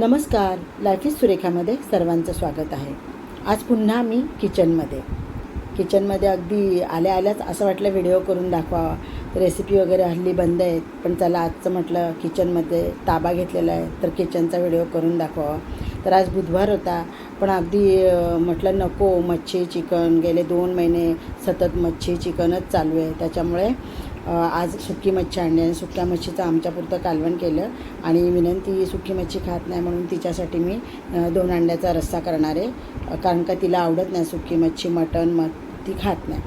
नमस्कार life is सुरेखामध्ये सर्वांचं स्वागत आहे. आज पुन्हा मी किचनमध्ये. किचनमध्ये अगदी आल्या आल्याच असं वाटलं व्हिडिओ करून दाखवावा रेसिपी वगैरे हल्ली बंद आहेत पण चला आजचं म्हटलं किचनमध्ये ताबा घेतलेला आहे तर किचनचा व्हिडिओ करून दाखवावा. तर आज बुधवार होता पण अगदी म्हटलं नको मच्छी चिकन गेले दोन महिने सतत मच्छी चिकनच चालू आहे. त्याच्यामुळे आज सुकी मच्छी आणली आणि सुक्या मच्छीचं आमच्यापुरतं कालवण केलं आणि विनंती सुकी मच्छी खात नाही म्हणून तिच्यासाठी मी दोन अंड्याचा रस्सा करणार आहे. कारण का तिला आवडत नाही सुकी मच्छी मटण मग ती खात नाही.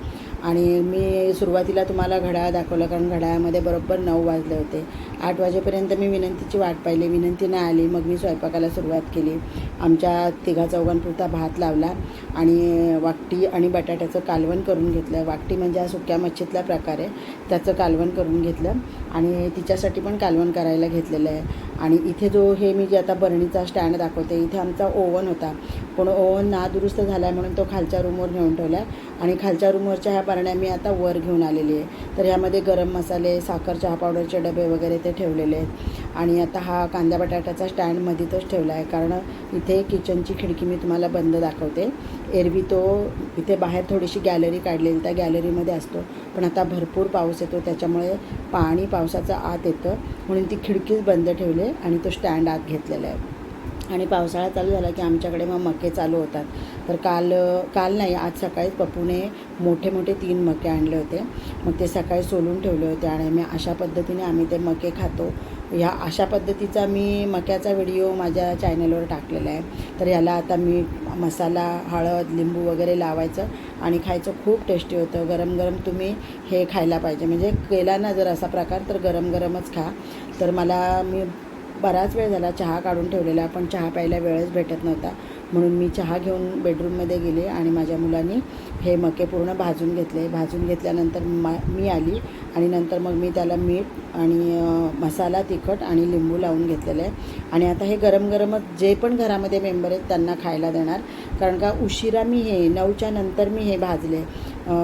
आणि मी सुरुवातीला तुम्हाला घड्याळ दाखवलं कारण घड्याळामध्ये बरोबर नऊ वाजले होते. आठ वाजेपर्यंत मी विनंतीची वाट पाहिली. विनंती नाही आली. मग मी स्वयंपाकाला सुरुवात केली. आमच्या तिघा चौघांपुरता भात लावला आणि वाकटी आणि बटाट्याचं कालवण करून घेतलं. वाकटी म्हणजे हा सुक्या मच्छीतला प्रकार आहे. त्याचं कालवण करून घेतलं आणि तिच्यासाठी पण कालवण करायला घेतलेलं आहे. आणि इथे जो हे मी जे आता बरणीचा स्टँड दाखवते इथे आमचा ओव्हन होता. पण ओव्हन नादुरुस्त झाला आहे म्हणून तो खालच्या रूमवर नेऊन ठेवला आहे आणि खालच्या रूमवरच्या ह्या बरण्या मी आता वर घेऊन आलेली आहे. तर ह्यामध्ये गरम मसाले साखर चहा पावडरचे डबे वगैरे ते ठेवलेले आहेत. आणि आता हा कांदा बटाट्याचा स्टँड ठेवला आहे. कारण इथे किचनची खिडकी मी तुम्हाला बंद दाखवते. एरवी तो इथे बाहेर थोडीशी गॅलरी काढलेली त्या गॅलरीमध्ये असतो. पण आता भरपूर पाऊस येतो त्याच्यामुळे पाणी पावसाचं आत येतं. म्हणून ती खिडकीच बंद ठेवली आहे आणि तो स्टँड आत घेतलेला आहे. आणि पावसाळा चालू झाला की आमच्याकडे मग मके चालू होतात. तर काल काल नाही आज सकाळीच पप्पूने मोठे मोठे तीन मके आणले होते. मग ते सकाळी सोलून ठेवले होते आणि मी अशा पद्धतीने आम्ही ते मके खातो. ह्या अशा पद्धतीचा मी मक्याचा व्हिडिओ माझ्या चॅनलवर टाकलेला आहे. तर याला आता मी मसाला हळद लिंबू वगैरे लावायचं आणि खायचं खूप टेस्टी होतं. गरम गरम तुम्ही हे खायला पाहिजे. म्हणजे केला ना जर असा प्रकार तर गरम गरमच खा. तर मला मी बराच वेळ झाला चहा काढून ठेवलेला पण चहा प्यायला वेळच भेटत नव्हता. म्हणून मी चहा घेऊन बेडरूममध्ये गेले आणि माझ्या मुलांनी हे मके पूर्ण भाजून घेतले. भाजून घेतल्यानंतर मा मी आली आणि नंतर मग मी त्याला मीठ आणि मसाला तिखट आणि लिंबू लावून घेतलेलं. आहे आणि आता हे गरम गरमच जे पण घरामध्ये मेंबर आहेत त्यांना खायला देणार. कारण का उशिरा मी हे नऊच्या नंतर मी हे भाजले.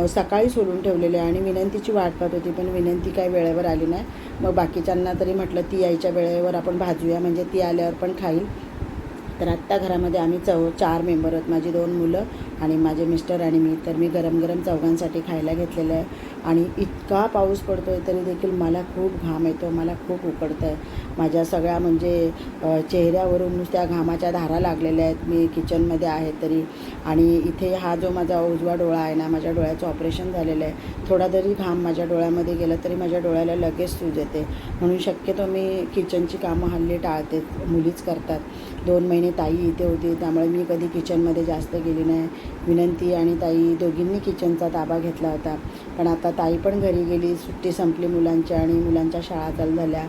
सकाळी सोडून ठेवलेले आणि विनंतीची वाट पाहत होती पण विनंती काय वेळेवर आली नाही. मग बाकीच्यांना तरी म्हटलं ती यायच्या वेळेवर आपण भाजूया म्हणजे ती आल्यावर पण खाईल. तर आत्ता घरामध्ये आम्ही चौ चार मेंबर आहोत माझी दोन मुलं आणि माझे मिस्टर आणि मी. तर मी गरम गरम चौघांसाठी खायला घेतलेलं आहे. आणि इतका पाऊस पडतो आहे तरी देखील मला खूप घाम येतो मला खूप उकडतं आहे माझ्या सगळ्या म्हणजे चेहऱ्यावरून त्या घामाच्या धारा लागलेल्या आहेत. मी किचनमध्ये आहे तरी आणि इथे हा जो माझा उजवा डोळा आहे ना माझ्या डोळ्याचं ऑपरेशन झालेलं आहे. थोडा जरी घाम माझ्या डोळ्यामध्ये गेला तरी माझ्या डोळ्याला लगेच सूज येते. म्हणून शक्यतो मी किचनची कामं हल्ली टाळते मुलीच करतात. दोन महिने ताई इथे होती त्यामुळे मी कधी किचनमध्ये जास्त गेली नाही. विनंती आणि ताई दोघींनी किचनचा ताबा घेतला होता. पण आता ताई पण घरी गेली सुट्टी संपली मुलांची आणि मुलांच्या शाळा चालू झाल्या.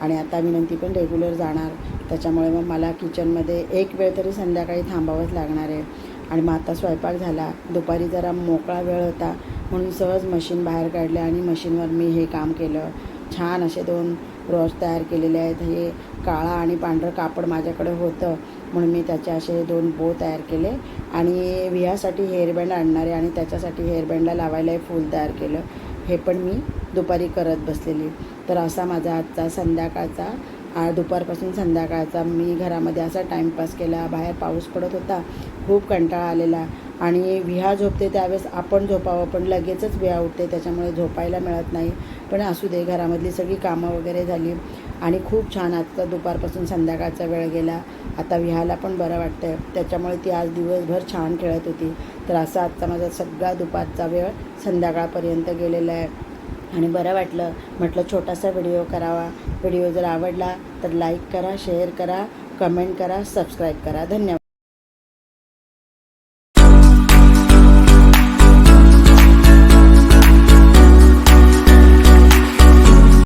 आणि आता विनंती पण रेग्युलर जाणार. त्याच्यामुळे मग मला किचनमध्ये एक वेळ तरी संध्याकाळी थांबावंच लागणार आहे. आणि मग आता स्वयंपाक झाला. दुपारी जरा मोकळा वेळ होता. म्हणून सहज मशीन बाहेर काढल्या आणि मशीनवर मी हे काम केलं. छान असे दोन ब्रश तयार केलेले आहेत. हे काळा आणि पांढरं कापड माझ्याकडे होतं. म्हणून मी त्याचे असे दोन बो तयार केले. आणि विहासाठी हेअरबँड आणणार आहे आणि त्याच्यासाठी हेअरबँडला लावायला हे फूल तयार केलं. हे पण मी दुपारी करत बसलेली. तर असा माझा आजचा संध्याकाळचा आ दुपारपासून संध्याकाळचा मी घरामध्ये असा टाईमपास केला. बाहेर पाऊस पडत होता. खूप कंटाळा आलेला. आणि विहा झोपते त्यावेळेस आपण झोपावं पण लगेचच विहा उठते त्याच्यामुळे झोपायला मिळत नाही. पण असू दे घरामधली सगळी कामं वगैरे झाली आणि खूप छान आता दुपारपासून संध्याकाळचा वेळ गेला. आता विहाला पण बरं वाटतं आहे त्याच्यामुळे ती आज दिवसभर छान खेळत होती. तर असा आजचा माझा सगळा दुपारचा वेळ संध्याकाळपर्यंत गेलेला आहे. आणि बरं वाटलं. म्हटलं छोटासा व्हिडिओ करावा. व्हिडिओ जर आवडला तर लाईक करा शेअर करा कमेंट करा सबस्क्राईब करा. धन्यवाद.